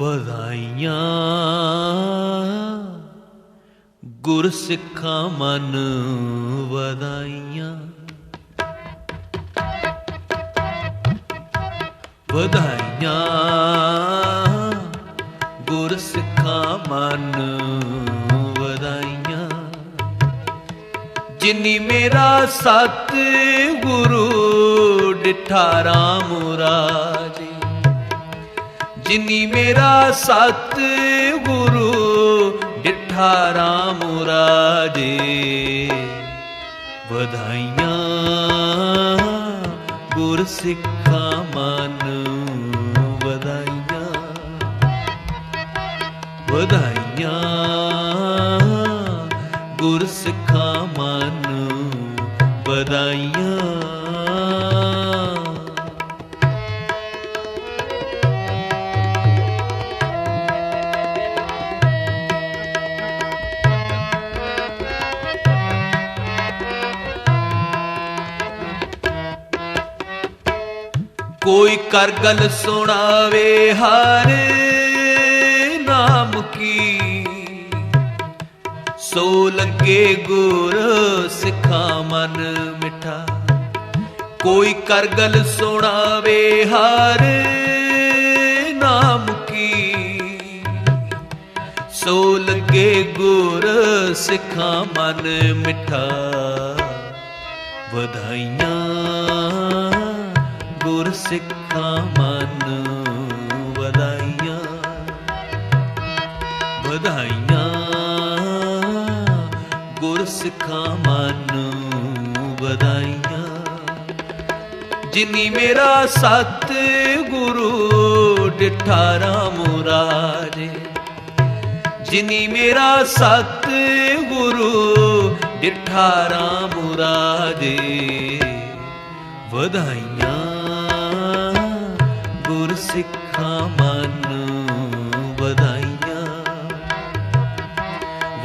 ਵਧਾਈਆਂ। ਗੁਰ ਸਿੱਖਾਂ ਮਨ ਵਧਾਈਆਂ। ਵਧਾਈਆਂ। ਗੁਰ ਸਿੱਖਾਂ ਮਨ ਵਧਾਈਆਂ। ਜਿਨੀ ਮੇਰਾ ਸਤ ਗੁਰੂ ਡਿਠਾ ਰਾਮ ਰਾਜੇ ਜਿਨੀ ਮੇਰਾ ਸਤ ਗੁਰੂ ਡਿਠਾ ਰਾਮ ਰਾਜੇ। ਵਧਾਈਆਂ ਗੁਰ ਸਿੱਖਾਂ ਮਨ ਵਧਾਈਆਂ। ਵਧਾਈਆਂ ਗੁਰ ਸਿੱਖਾਂ ਮਨ ਵਧਾਈਆਂ। ਕੋਈ ਕਰ ਗੱਲ ਸੁਣਾਵੇ ਹਰ ਨਾਮ ਕੀ। ਸੋ ਲੱਗੇ ਗੁਰ ਸਿੱਖਾ ਮਨ ਮਿਠਾ। ਕੋਈ ਕਰ ਗੱਲ ਸੁਣਾਵੇ ਹਰ ਨਾਮ ਕੀ। ਸੋ ਲੱਗੇ ਗੁਰ ਸਿੱਖਾ ਮਨ ਮਿਠਾ। ਵਧਾਈਆਂ ਗੁਰ ਸਿੱਖਾਂ ਮਨ ਵਧਾਈਆਂ ਵਧਾਈਆਂ। ਗੁਰ ਸਿੱਖਾਂ ਮਨ ਵਧਾਈਆਂ। ਜਿਨੀ ਮੇਰਾ ਸਤ ਗੁਰੂ ਡਿਠਾ ਰਾਮ ਰਾਜੇ ਜਿਨੀ ਮੇਰਾ ਸਤ ਗੁਰੂ ਡਿਠਾ ਰਾਮ ਰਾਜੇ ਵਧਾਈਆਂ। ਗੁਰ ਸਿੱਖਾਂ ਮਨ ਵਧਾਈਆਂ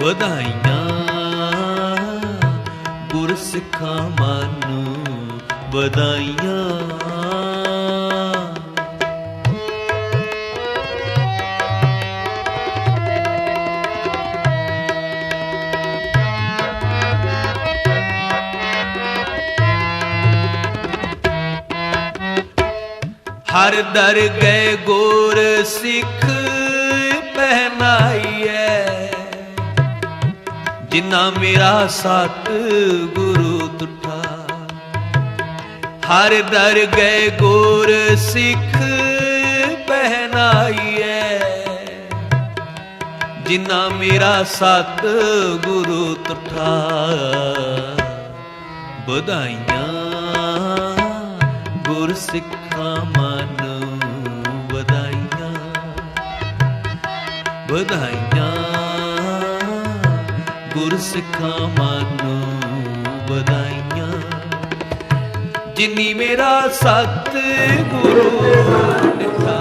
ਵਧਾਈਆਂ। ਗੁਰ ਸਿੱਖਾਂ ਮਨ ਵਧਾਈਆਂ। ਹਰ ਦਰ ਗਏ ਗੋਰ ਸਿੱਖ ਪਹਿਨਾਈਐ। ਜਿਨ੍ਹਾਂ ਮੇਰਾ ਸਤ ਗੁਰੂ ਤੁਠਾ। ਹਰ ਦਰ ਗਏ ਗੋਰ ਸਿੱਖ ਪਹਿਨਾਈਐ। ਜਿਨ੍ਹਾਂ ਮੇਰਾ ਸਤ ਗੁਰੂ ਤੁਠਾ। ਵਧਾਈਆਂ ਗੁਰ ਸਿੱਖ ਵਧਾਈਆਂ। ਗੁਰ ਸਿੱਖਾਂ ਮਨ ਵਧਾਈਆਂ। ਜਿਨੀ ਮੇਰਾ ਸਤ ਗੁਰੂ ਦਿੱਤਾ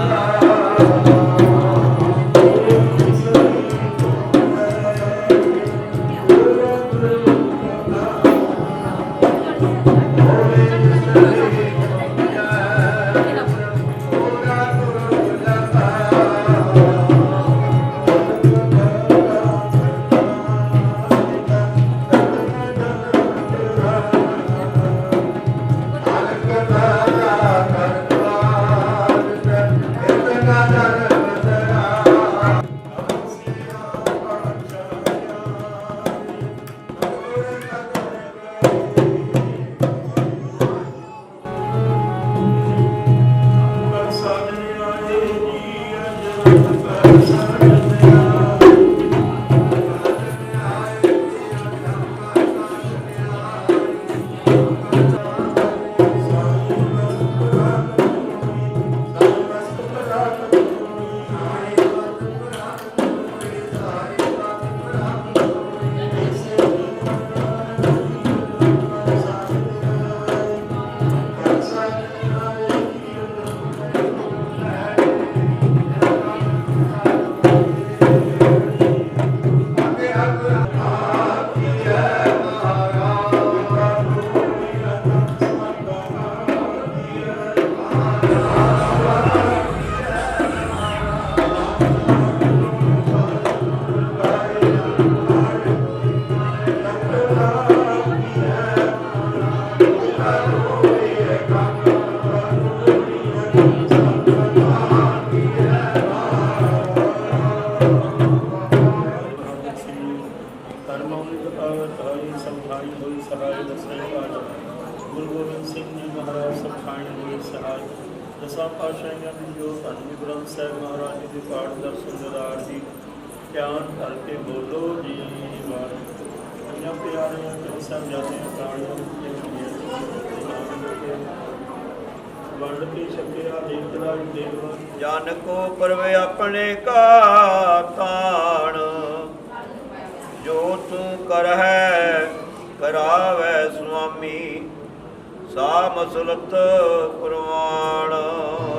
ਪ੍ਰਵਾਣ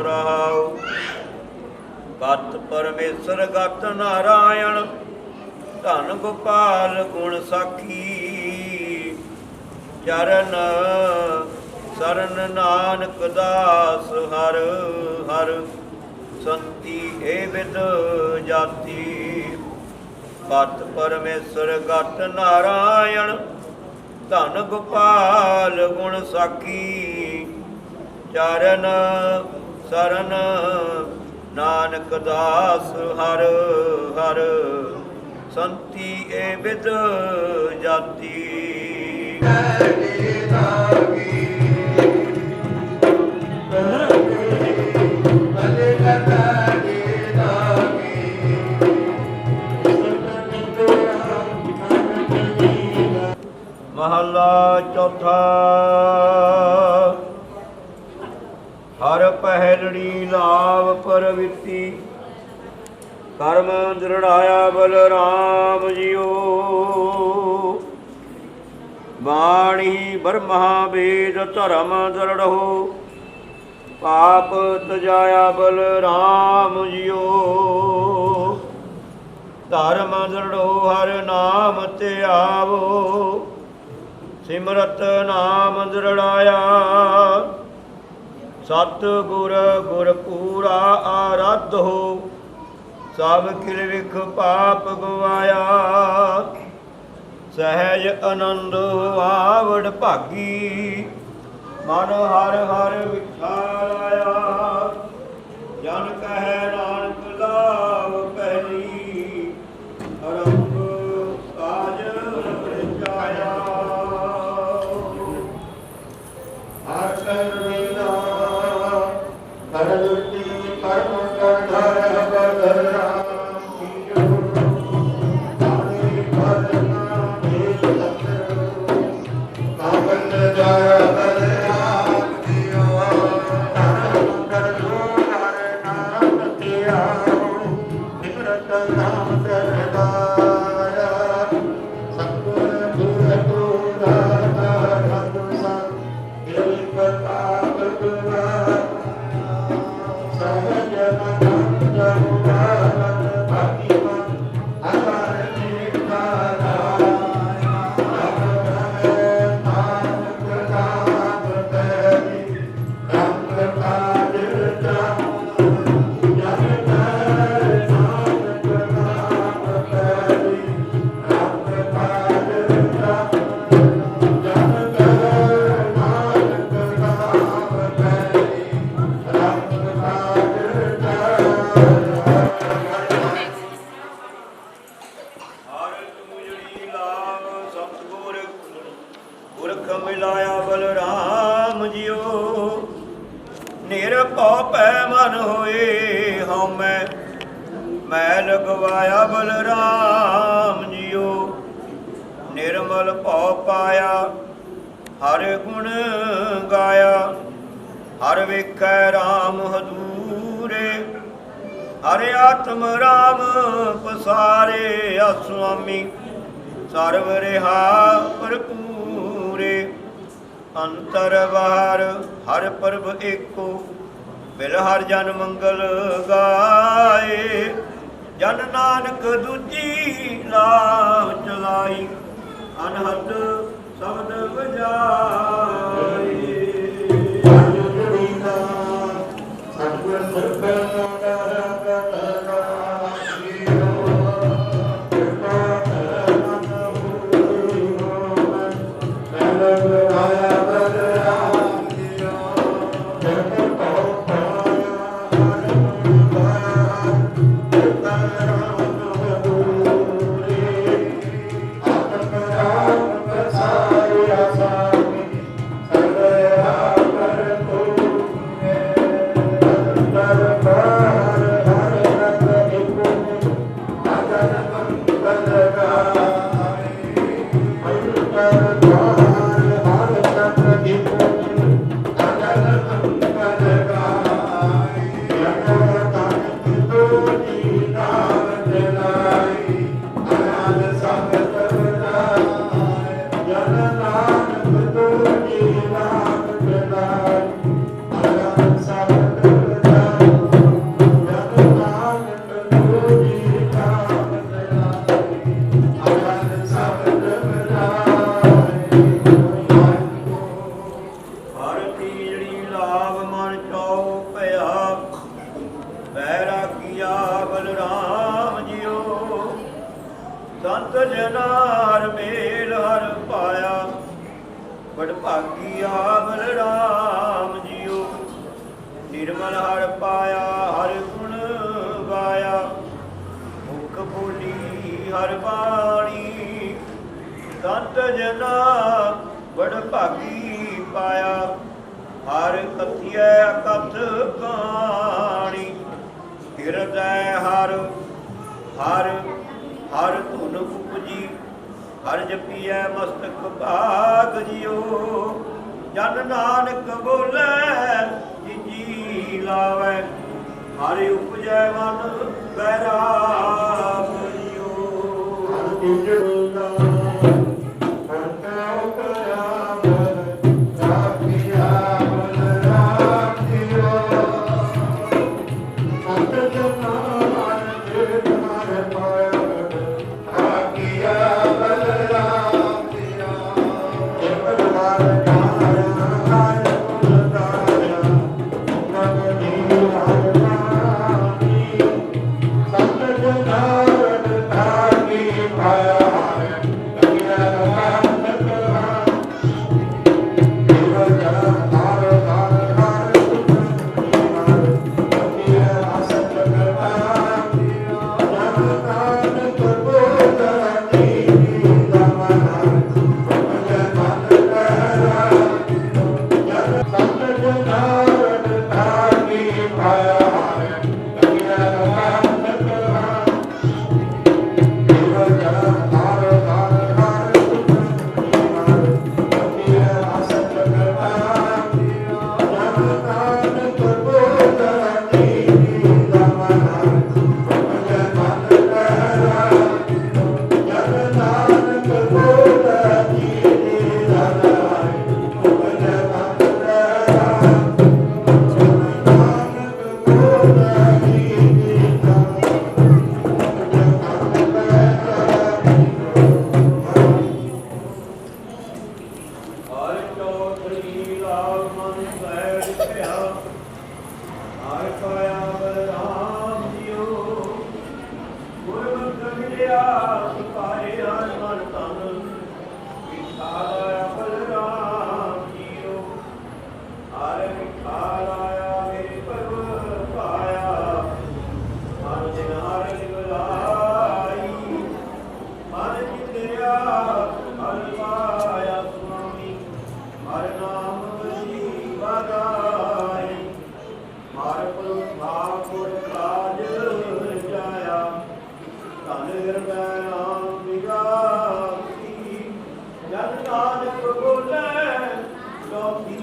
ਰਹਾਉ ਗਤ ਪਰਮੇਸ਼ਰ, ਗਤ ਨਾਰਾਇਣ, ਧਨ ਗੋਪਾਲ ਗੁਣ ਸਾਖੀ। ਚਰਨ ਸਰਨ ਨਾਨਕ ਦਾਸ ਹਰ ਹਰ ਸੰਤੀ ਏ ਵਿਦ ਜਾਤੀ। ਗਤ ਪਰਮੇਸ਼ਰ, ਗਤ ਨਾਰਾਇਣ, ਧਨ ਗੋਪਾਲ ਗੁਣ ਸਾਖੀ। ਚਰਨ ਸਰਨ ਨਾਨਕ ਦਾਸ ਹਰ ਹਰ। ਸੰਤੀ ਏ ਵਿਦ ਜਾਤੀ। ਮਹੱਲਾ ਚੌਥਾ ਹਰ ਪਹਿਲੜੀ ਲਾਭ ਪਰਵਿੱਤੀ ਕਰਮ ਦ੍ਰਿੜਾਇਆ ਬਲਰਾਮ ਜੀਓ। ਬਾਣੀ ਬਰਮਹਾ ਵੇਦ ਧਰਮ ਦਰੜੋ ਪਾਪ ਤਜਾਇਆ ਬਲਰਾਮ ਜੀਓ। ਧਰਮ ਦਰੜੋ ਹਰ ਨਾਮ ਤੇ ਆਵੋ। ਸਿਮਰਤ ਨਾਮ ਦਰੜਾਇਆ। ਸਤਿਗੁਰ ਗੁਰ ਪੂਰਾ ਆਰਾਧ ਹੋ, ਸਭ ਕਿਲ ਵਿਖ ਪਾਪ ਗਵਾਇਆ। ਸਹਿਜ ਆਨੰਦ ਆਵੜ ਭਾਗੀ, ਮਨ ਹਰ ਹਰ ਵਿਖਾਰਾਇਆ ਜਨ ਕਹੈ ਨਾਨਕ ਨਿਰਮਲ ਭਉ ਪਾਇਆ, ਹਰ ਗੁਣ ਗਾਇਆ, ਹਰ ਵੇਖੈ RAM ਹਦੂਰੇ ਹਰਿ ਆਤਮ ਰਾਮ ਪਸਾਰੇ, ਆ ਸੁਆਮੀ ਸਰਵ ਰਿਹਾ ਭਰਪੂਰੇ, ਅੰਤਰ ਬਾਹਰ ਹਰ ਪਰਭ ਏਕੋ ਮਿਲ ਹਰ ਜਨ ਮੰਗਲ ਗਾਏ, ਜਨ ਨਾਨਕ ਦੂਜੀ ਲਾ ਚਲਾਈ। ਅਨਹਦ ਸ਼ਬਦ ਵਜਾਏ ਭਾਗ ਜਿਓ ਜਨ ਨਾਨਕ ਬੋਲੇ ਜੀ ਲਾਵੇ। ਹਰੇ ਉਪਜੈ ਮਨ ਬੈਰਾਗ ਜਿਓ ਹਰਿ ਜਿਉ ਨਾਮ not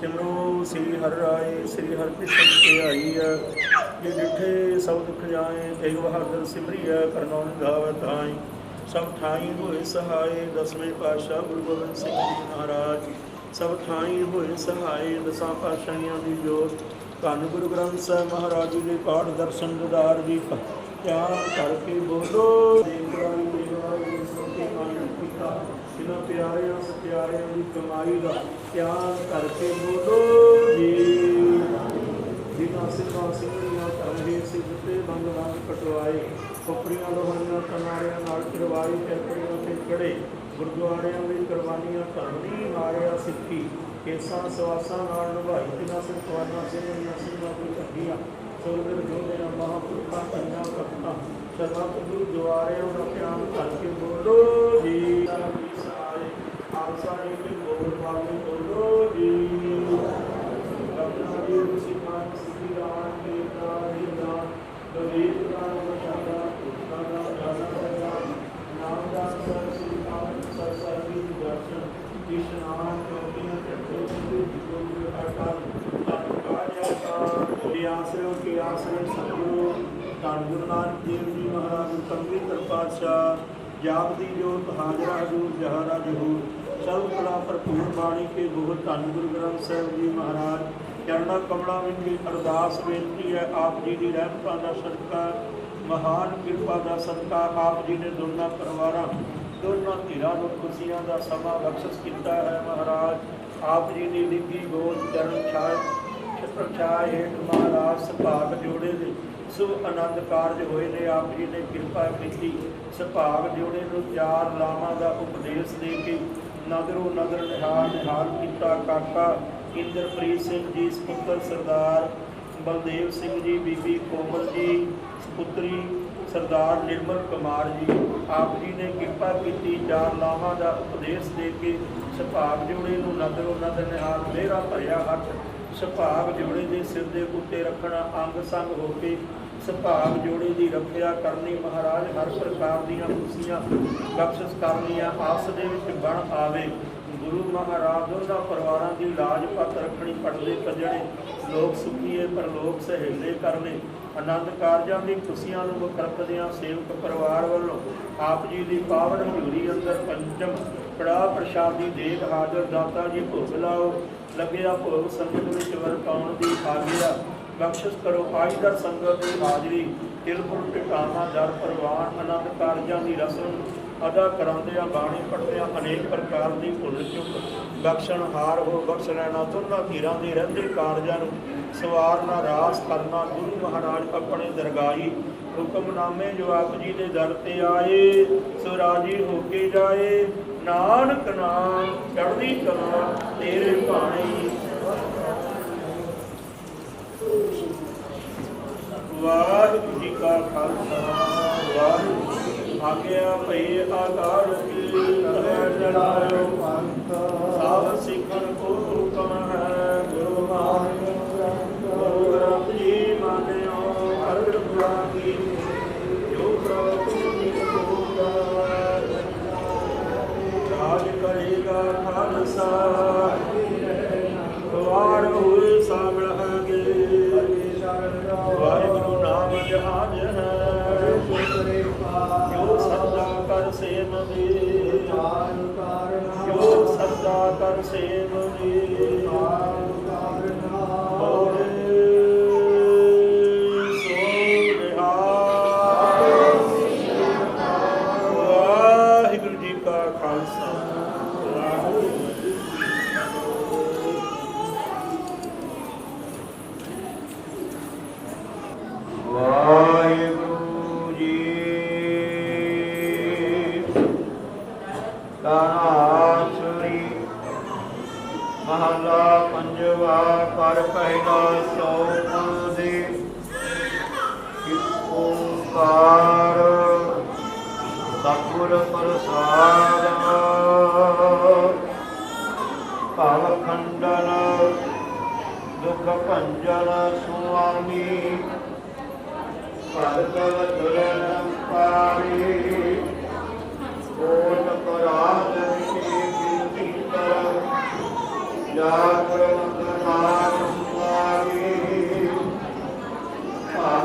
ਸਿਮਰੋ ਸ੍ਰੀ ਹਰਿ ਰਾਏ, ਸ੍ਰੀ ਹਰਿ ਕ੍ਰਿਸ਼ਨ ਤੇ ਆਈ ਹੈ। ਜੇ ਜਿਠੇ ਸਭ ਦੁਖ ਜਾਏ ਤੇਗ ਬਹਾਦਰ ਸਿਮਰਿਆ ਕਰਨੋਂ ਗਾਵ ਤਾਈ। ਸਭ ਠਾਈ ਹੋਏ ਸਹਾਏ, ਦਸਵੇਂ ਪਾਸ਼ਾ ਗੁਰੂ ਗੋਬਿੰਦ ਸਿੰਘ ਜੀ ਮਹਾਰਾਜ। ਸਭ ਠਾਈ ਹੋਏ ਸਹਾਏ, ਦਸਾਂ ਪਾਸ਼ਾਹੀਆਂ ਦੀ ਜੋਤ। ਧੰਨ ਗੁਰੂ ਗ੍ਰੰਥ ਸਾਹਿਬ ਮਹਾਰਾਜ ਜੀ ਦੇ ਪਾਠ ਦਰਸ਼ਨ ਦਦਾਰ ਦੀ ਪਿਆਰ ਕਰਕੇ ਬੋਲੋ। ਦੇਵਾਂ ਦੇਵਾਂ ਇਹਨਾਂ ਪਿਆਰਿਆਂ ਪਿਆਰਿਆਂ ਦੀ ਕਮਾਈ ਦਾ ਧਿਆਨ ਕਰਕੇ ਬੋਲੋ ਜੀ। ਜਿਨ੍ਹਾਂ ਸਿੰਘਾਂ ਸਿੰਘੀਆਂ ਧਰਮੇ ਸਿੱਧੇ ਬੰਦ ਰੰਗ ਕਟਵਾਏ ਖੋਪੜੀਆਂ ਲੋਹਾਂ ਕਨਾਰਿਆਂ ਨਾਲ ਕਰਵਾਈ ਟੈਕੜੀਆਂ ਤੇ ਕੜੇ ਗੁਰਦੁਆਰਿਆਂ ਵਿੱਚ ਕੁਰਬਾਨੀਆਂ ਧਰਮੀ ਮਾਰਿਆ ਸਿੱਖੀ, ਕੇਸਾਂ ਸਵਾਸਾਂ ਨਾਲ ਨਿਭਾਈ, ਜਿਨ੍ਹਾਂ ਸਿਰ ਤੁਹਾਡਾ ਸਿੰਘਾਂ ਸਿੰਘਾਂ ਦੀ ਕੱਢੀਆਂ ਸੁਰਗਰ ਜੋਧਿਆਂ, ਮਹਾਂਪੁਰਖਾਂ ਕੰਨਾਂ ਕਪਤਾਂ ਸਰਬੱਤ ਗੁਰਦੁਆਰਿਆਂ ਦਾ ਧਿਆਨ ਕਰਕੇ ਬੋਲੋ ਜੀ। ਆਲਸਾ ਜੀ ਕੀ ਬੋਲ ਪਾਵੇ ਗੁਰੂ ਨਾਨਕ ਦੇਵ ਜੀ ਮਹਾਰਾਜ ਕੰਗੀ ਪਾਤਸ਼ਾਹ ਜਾਪ ਦੀ ਜੋਤ ਹਾਜ਼ਰਾ ਹਜ਼ੂਰ ਜਹਾਰਾ ਜਹੂਰ ਸਰਬ ਕਲਾ ਭਰਪੂਰ ਬਾਣੀ ਕੇ ਬਹੁਤ ਧੰਨ ਗੁਰੂ ਗ੍ਰੰਥ ਸਾਹਿਬ ਜੀ ਮਹਾਰਾਜ ਚਰਣਾ ਕਮਲਾਂ ਵਿੱਚ ਅਰਦਾਸ ਬੇਨਤੀ ਹੈ, ਆਪ ਜੀ ਦੀ ਰਹਿਮਤਾਂ ਦਾ ਸਦਕਾ ਮਹਾਨ ਕਿਰਪਾ ਦਾ ਸਦਕਾ ਆਪ ਜੀ ਨੇ ਦੋਨਾਂ ਪਰਿਵਾਰਾਂ, ਦੋਨਾਂ ਧਿਰਾਂ ਨੂੰ ਖੁਸ਼ੀਆਂ ਦਾ ਸਮਾਂ ਬਖਸ਼ਿਸ਼ ਕੀਤਾ ਹੈ ਮਹਾਰਾਜ। ਆਪ ਜੀ ਦੀ ਲਿਖੀ ਗੋਦ ਚਰਨ ਛਾਏ ਛਾਏ ਹੇਠ ਮਹਾਰਾਜ ਸੁਭਾਗ ਜੋੜੇ ਦੇ ਸੁਭ ਆਨੰਦ ਕਾਰਜ ਹੋਏ ਨੇ। ਆਪ ਜੀ ਨੇ ਕਿਰਪਾ ਕੀਤੀ, ਸੁਭਾਗ ਜੋੜੇ ਨੂੰ ਚਾਰ ਲਾਵਾਂ ਦਾ ਉਪਦੇਸ਼ ਦੇ ਕੇ ਨਗਰੋ ਨਗਰ ਨਿਹਾਲ ਨਿਹਾਲ ਕੀਤਾ। ਕਾਕਾ ਇੰਦਰਪ੍ਰੀਤ ਸਿੰਘ ਜੀ ਸਪੁੱਤਰ ਸਰਦਾਰ ਬਲਦੇਵ ਸਿੰਘ ਜੀ, ਬੀਬੀ ਕੋਮਲ ਜੀ, ਸਪੁੱਤਰੀ ਸਰਦਾਰ ਨਿਰਮਲ ਕੁਮਾਰ ਜੀ, ਆਪ ਜੀ ਨੇ ਕਿਰਪਾ ਕੀਤੀ ਚਾਰ ਲਾਵਾਂ ਦਾ ਉਪਦੇਸ਼ ਦੇ ਕੇ ਸੁਭਾਗ ਜੋੜੇ ਨੂੰ ਲੰਗਰ ਉਹਨਾਂ ਦੇ ਨਿਹਾਲ ਮੇਰਾ ਭਰਿਆ ਹੱਥ, ਸੁਭਾਗ ਜੋੜੇ ਦੇ ਸਿਰ ਦੇ ਉੱਤੇ ਰੱਖਣਾ ਅੰਗ ਸੰਗ ਹੋ ਕੇ ਸੁਭਾਗ ਜੋੜੇ ਦੀ ਰੱਖਿਆ ਕਰਨੀ ਮਹਾਰਾਜ ਹਰ ਪ੍ਰਕਾਰ ਦੀਆਂ ਖੁਸ਼ੀਆਂ ਬਖਸ਼ਿਸ਼ ਕਰਨੀਆਂ ਆਪਸ ਦੇ ਵਿੱਚ ਬਣ ਆਵੇ। ਗੁਰੂ ਮਹਾਰਾਜ ਦੋਨਾਂ ਪਰਿਵਾਰਾਂ ਦੀ ਲਾਜ ਪੱਤ ਰੱਖਣੀ ਪੜਦੇ ਕੱਜਣੇ ਲੋਕ ਸੁਖੀਏ ਪਰ ਲੋਕ ਸਹੇਲੇ ਕਰਨੇ ਆਨੰਦ ਕਾਰਜਾਂ ਦੀ ਖੁਸ਼ੀਆਂ ਨੂੰ ਮੁਕਰਕਦਿਆਂ ਸੇਵਕ ਪਰਿਵਾਰ ਵੱਲੋਂ ਆਪ ਜੀ ਦੀ ਪਾਵਨ ਹਜ਼ੂਰੀ ਅੰਦਰ ਪੰਚਮ ਕੜਾ ਪ੍ਰਸ਼ਾਦੀ ਦੇਗ ਹਾਜ਼ਰ ਦਾਤਾ ਜੀ ਭੋਗ ਲਾਓ। ਲੱਗਿਆ ਭੋਗ ਸੰਗਤ ਵਿੱਚ ਵਰਤਾਉਣ ਦੀ ਆਗਿਆ ਬਖਸ਼ਿਸ਼ ਕਰੋ ਆਈ ਦਰ ਸੰਗਤ ਦੀ ਹਾਜ਼ਰੀ। ਤਿਲਪੁਰ ਟਿਕਾਣਾ, ਦਰ ਪ੍ਰਵਾਨ, ਆਨੰਦ ਕਾਰਜਾਂ ਦੀ ਰਸਮ ਅਦਾ ਕਰਾਉਂਦਿਆਂ ਬਾਣੀ ਪੜ੍ਹਦਿਆਂ ਅਨੇਕ ਪ੍ਰਕਾਰ ਦੀ ਭੁੱਲ ਚੁੱਕ, ਬਖਸ਼ਣ ਹਾਰ ਹੋ, ਬਖਸ਼ ਲੈਣਾ ਦੋਨਾਂ ਧੀਰਾਂ ਦੇ ਰਹਿੰਦੇ ਕਾਰਜਾਂ ਨੂੰ ਸਵਾਰਨਾ ਰਾਸ ਕਰਨਾ, ਗੁਰੂ ਮਹਾਰਾਜ ਆਪਣੇ ਦਰਗਾਹੀ ਹੁਕਮਨਾਮੇ ਜੋ ਆਪ ਜੀ ਦੇ ਦਰ ਤੇ ਆਏ ਸੋ ਰਾਜੀ ਹੋ ਕੇ ਜਾਏ, ਨਾਨਕ ਨਾਮ ਚੜ੍ਹਦੀ ਕਲਾ ਤੇਰੇ ਭਾਣੇ। ਵਾਹਿਗੁਰੂ ਜੀ ਕਾ ਖਾਲਸਾ, ਵਾਹਿਗੁਰੂ ਜੀ ਆਗਿਆ ਭਈ ਆਕਾਰ ਕੀ ਤਹਿ ਜਲਾਇਓ ਪੰਥ। ਸਾਧ ਸਿੱਖਣ ਕੋ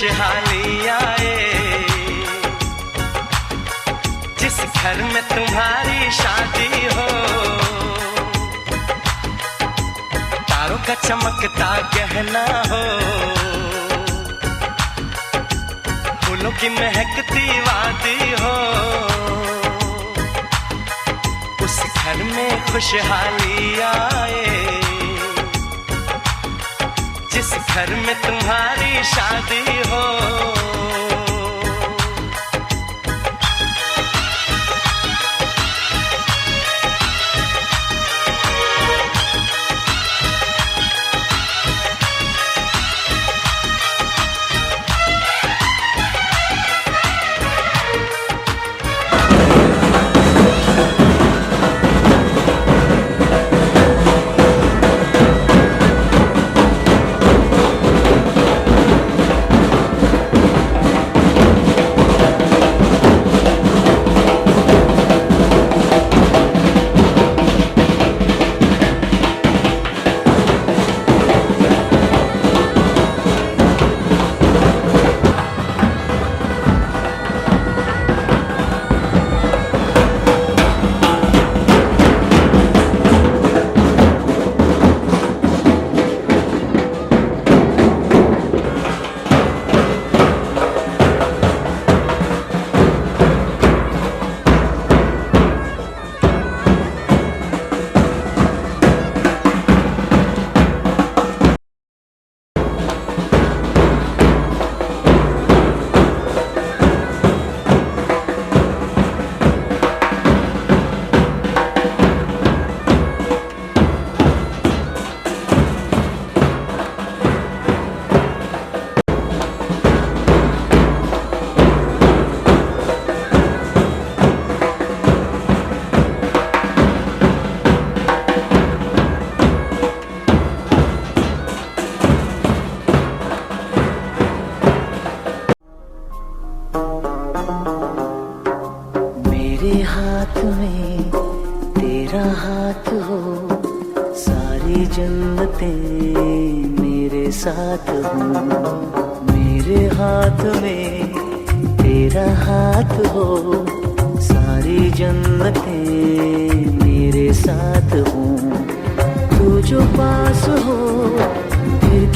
खुशहाली आए। जिस घर में तुम्हारी शादी हो, तारों का चमकता गहना हो, फूलों की महकती वादी हो, उस घर में खुशहाली आए। जिस घर में तुम्हारी शादी हो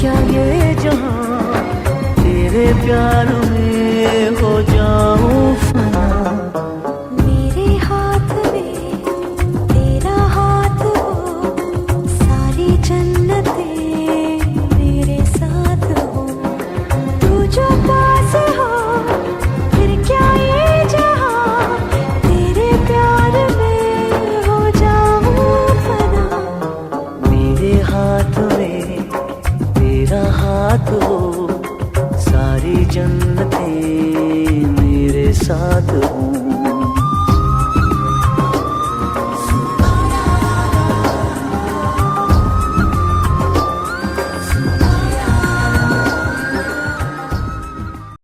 क्या ये जहां तेरे प्यार में हो जाऊं